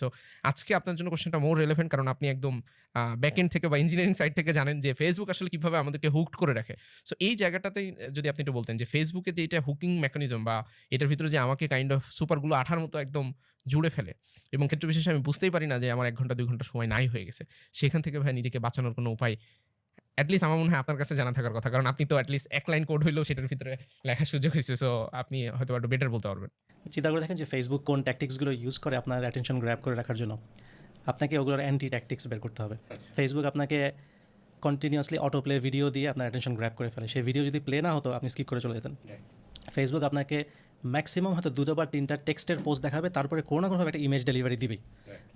So আজকে আপনার জন্য কোশ্চেনটা মোর রেলেভেন্ট কারণ আপনি একদম ব্যাক এন্ড থেকে বা ইঞ্জিনিয়ারিং সাইড থেকে জানেন যে ফেসবুক আসলে কীভাবে আমাদেরকে হুকড করে রাখে। সো এই জায়গাটাতেই যদি আপনি একটু বলতেন যে ফেসবুকে যে এটা হুকিং মেকানিজম বা এটার ভিতরে যে আমাকে কাইন্ড অফ সুপারগুলো আঠার মতো একদম জুড়ে ফেলে এবং ক্ষেত্র বিশেষে আমি বুঝতেই পারি না যে আমার এক ঘণ্টা, দুই ঘণ্টা সময় নাই হয়ে গেছে। সেখান থেকে ভাই নিজেকে বাঁচানোর কোনো উপায় অ্যাটলিস্ট আমার মনে হয় আপনার কাছে জানা থাকার কথা। কারণ আপনি তো অ্যাটলিস্ট এক লাইন কোড হইলেও সেটার ভিতরে লেখার সুযোগ হয়েছে সো আপনি হয়তো একটু বেটার বলতে পারবেন। চিন্তা করে দেখেন যে ফেসবুক কোন ট্যাকটিক্সগুলো ইউজ করে আপনার অ্যাটেনশন গ্র্যাব করে রাখার জন্য। আপনাকে ওগুলোর অ্যান্টি ট্যাকটিক্স বের করতে হবে। ফেসবুক আপনাকে কন্টিনিউয়াসলি অটো প্লে ভিডিও দিয়ে আপনার অ্যাটেনশন গ্র্যাব করে ফেলে। সেই ভিডিও যদি প্লে না হতো আপনি স্কিপ করে চলে যেতেন। ফেসবুক আপনাকে ম্যাক্সিমাম হয়তো দুটো বা তিনটা টেক্সটের পোস্ট দেখাবে তারপরে কোনো না কোনোভাবে একটা ইমেজ ডেলিভারি দিবেই।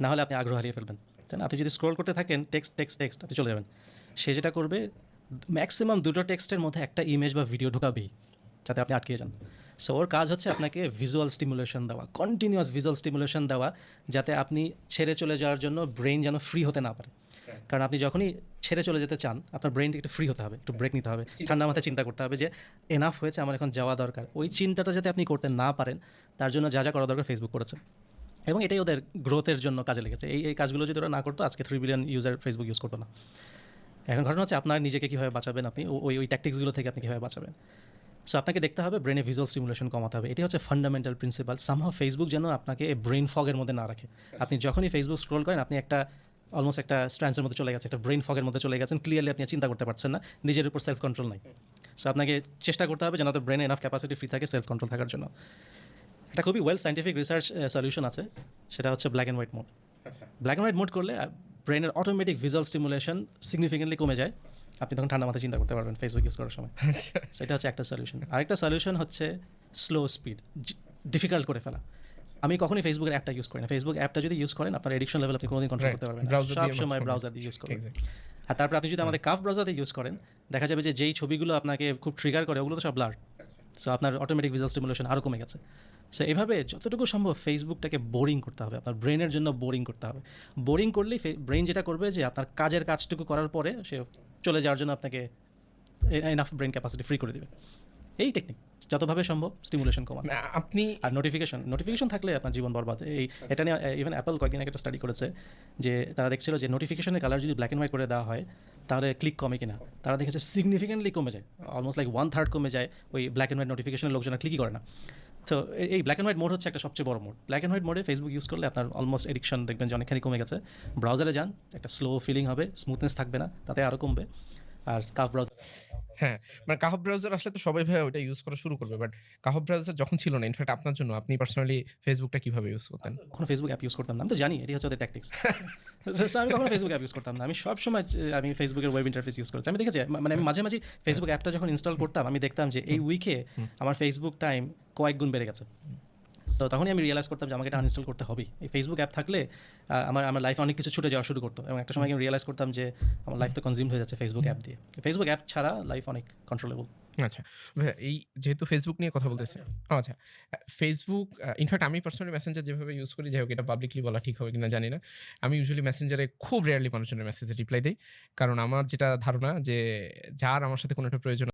না হলে আপনি আগ্রহ হারিয়ে ফেলবেন। তাই আপনি যদি স্ক্রোল করতে থাকেন টেক্সট টেক্সট টেক্সট আপনি চলে যাবেন। সে যেটা করবে ম্যাক্সিমাম দুটো টেক্সটের মধ্যে একটা ইমেজ বা ভিডিও ঢোকাবেই যাতে আপনি আটকে যান। সো ওর কাজ হচ্ছে আপনাকে ভিজুয়াল স্টিমুলেশন দেওয়া কন্টিনিউয়াস ভিজুয়াল স্টিমুলেশন দেওয়া যাতে আপনি ছেড়ে চলে যাওয়ার জন্য ব্রেন যেন ফ্রি হতে না পারে। কারণ আপনি যখনই ছেড়ে চলে যেতে চান আপনার ব্রেনকে একটু ফ্রি হতে হবে একটু ব্রেক নিতে হবে। ঠান্ডা মাথায় চিন্তা করতে হবে যে এনাফ হয়েছে আমার এখন যাওয়া দরকার। ওই চিন্তাটা যাতে আপনি করতে না পারেন তার জন্য যা যা করা দরকার ফেসবুক করেছে এবং এটাই ওদের গ্রোথের জন্য কাজে লেগেছে। এই এই কাজগুলো যদি ওরা না করতো আজকে three billion user Facebook use করতো না। এখন ঘটনা হচ্ছে আপনার নিজেকে কীভাবে বাঁচাবেন আপনি? ওই ওই ট্যাকটিক্সগুলো থেকে আপনি কীভাবে বাঁচাবেন? সো আপনাকে দেখতে হবে ব্রেনে ভিজুয়াল স্টিমুলেশন কমাতে হবে। এটি হচ্ছে ফান্ডামেন্টাল প্রিন্সিপাল সামহাও ফেসবুক যেন আপনাকে ব্রেন ফগের মধ্যে না রাখে। আপনি যখনই ফেসবুক স্ক্রোল করেন আপনি একটা অলমোস্ট একটা স্ট্যান্সের মধ্যে চলে গেছে একটা ব্রেন ফগের মধ্যে চলে গেছেন। ক্লিয়ারলি আপনি চিন্তা করতে পারছেন না নিজের উপর সেলফ কন্ট্রোল নাই। সো আপনাকে চেষ্টা করতে হবে যেন তো ব্রেনে এনাফ ক্যাপাসিটি ফ্রি থাকে সেলফ কন্ট্রোল থাকার জন্য। একটা খুবই ওয়েল সাইন্টিফিক রিসার্চ সলিউশন আছে সেটা হচ্ছে ব্ল্যাক অ্যান্ড হোয়াইট মোড আচ্ছা। ব্ল্যাক অ্যান্ড হোয়াইট মোড করলে ব্রেনের অটোমেটিক ভিজুয়াল স্টিমুলেশন সিগনিফিকেন্টলি কমে যায়। আপনি তখন ঠান্ডা মাথায় চিন্তা করতে পারবেন ফেসবুক ইউজ করার সময়। আচ্ছা। সেটা হচ্ছে একটা সলিউশন আরেকটা সলিউশন হচ্ছে স্লো স্পিড ডিফিকাল্ট করে ফেলা। আমি কখনই ফেসবুকের অ্যাপটা ইউজ করি না। ফেসবুক অ্যাপটা যদি ইউজ করেন আপনার এডিকশন লেভেল আপনি কোনোদিন কন্ট্রোল করতে পারবেন না। সব সময় ব্রাউজার দিয়ে ইউজ করেন আর তারপর আপনি যদি আমাদের কাফ ব্রাউজার দিয়ে ইউজ করেন দেখা যাবে যে যেই ছবিগুলো আপনাকে খুব ট্রিগার করে ওগুলো তো সব ব্লার সো আপনার অটোমেটিক ভিজুয়াল স্টিমুলেশন আরও কমে গেছে। সো এভাবে যতটুকু সম্ভব ফেসবুকটাকে বোরিং করতে হবে। আপনার ব্রেনের জন্য বোরিং করতে হবে। বোরিং করলেই ব্রেন যেটা করবে যে আপনার কাজের কাজটুকু করার পরে সে চলে যাওয়ার জন্য আপনাকে এনাফ ব্রেন ক্যাপাসিটি ফ্রি করে দেবে। এই টেকনিক যতভাবে সম্ভব স্টিমুলেশন কমান। আপনি আর নোটিফিকেশন নোটিফিকেশন থাকলে আপনার জীবন বরবাদ। এই এটা নিয়ে ইভেন অ্যাপল কয়েকদিন একটা স্টাডি করেছে যে তারা দেখছিল যে নোটিফিকেশনের কালার যদি ব্ল্যাক অ্যান্ড হোয়াইট করে দেওয়া হয় তাহলে ক্লিক কমে কিনা। তারা দেখেছে সিগনিফিকেন্টলি কমে যায় অলমোস্ট লাইক ওয়ান থার্ড কমে যায় ওই ব্ল্যাক অ্যান্ড হোয়াইট নোটিফিকেশনের লোকজন ক্লিকই করে না। তো এই ব্ল্যাক অ্যান্ড হোয়াইট মোড হচ্ছে একটা সবচেয়ে বড় মোড ব্ল্যাক অ্যান্ড হোয়াইট মোডে ফেসবুক ইউজ করলে আপনার অলমোস্ট এডিকশন দেখবেন যে অনেকখানি কমে গেছে। ব্রাউজারে যান একটা স্লো ফিলিং হবে স্মুথনেস থাকবে না তাতে আরও কমবে। আর কাফ ব্রাউজার হ্যাঁ মানে কাহব ব্রাউজার আসলে তো সবাই ভাই ওটা ইউজ করা শুরু করবে বাট কাহব ব্রাউজার যখন ছিল না ইনফ্যাক্ট আপনার জন্য আপনি পার্সোনালি ফেসবুকটা কীভাবে ইউজ করতেন? কখনো ফেসবুক অ্যাপ ইউজ করতাম না আমি তো জানি এটি হচ্ছে ওদের ট্যাকটিক্স আমি কখনো ফেসবুক অ্যাপ ইউজ করতাম না আমি সব সময় আমি ফেসবুকের ওয়েব ইন্টারফেস ইউজ করেছি। আমি দেখেছি মানে আমি মাঝে মাঝে ফেসবুক অ্যাপটা যখন ইনস্টল করতাম আমি দেখতাম যে এই উইকে আমার ফেসবুক টাইম কয়েক গুণ বেড়ে গেছে। তো তখনই আমি রিয়েলাইজ করতাম যে আমাকে এটা আনইনস্টল করতে হবে এই ফেসবুক অ্যাপ থাকলে আমার আমার লাইফে অনেক কিছু ছুটে যাওয়া শুরু করতো এবং একটা সময় আমি রিয়েলাইজ করতাম যে আমার লাইফ তো কনজিউম হয়ে যাচ্ছে ফেসবুক অ্যাপ দিয়ে। ফেসবুক অ্যাপ ছাড়া লাইফ অনেক কন্ট্রোলেবল আচ্ছা এই যেহেতু ফেসবুক নিয়ে কথা বলতেছে আচ্ছা ফেসবুক ইনফ্যাক্ট আমি পার্সোনালি মেসেঞ্জার যেভাবে ইউজ করি যাই হোক এটা পাবলিকলি বলা ঠিক হবে কিনা জানি না। আমি ইউজুয়ালি মেসেঞ্জারে খুব রেয়ারলি মানুষজনের মেসেজে রিপ্লাই দিই। কারণ আমার যেটা ধারণা যে যার আমার সাথে কোনো একটা প্রয়োজন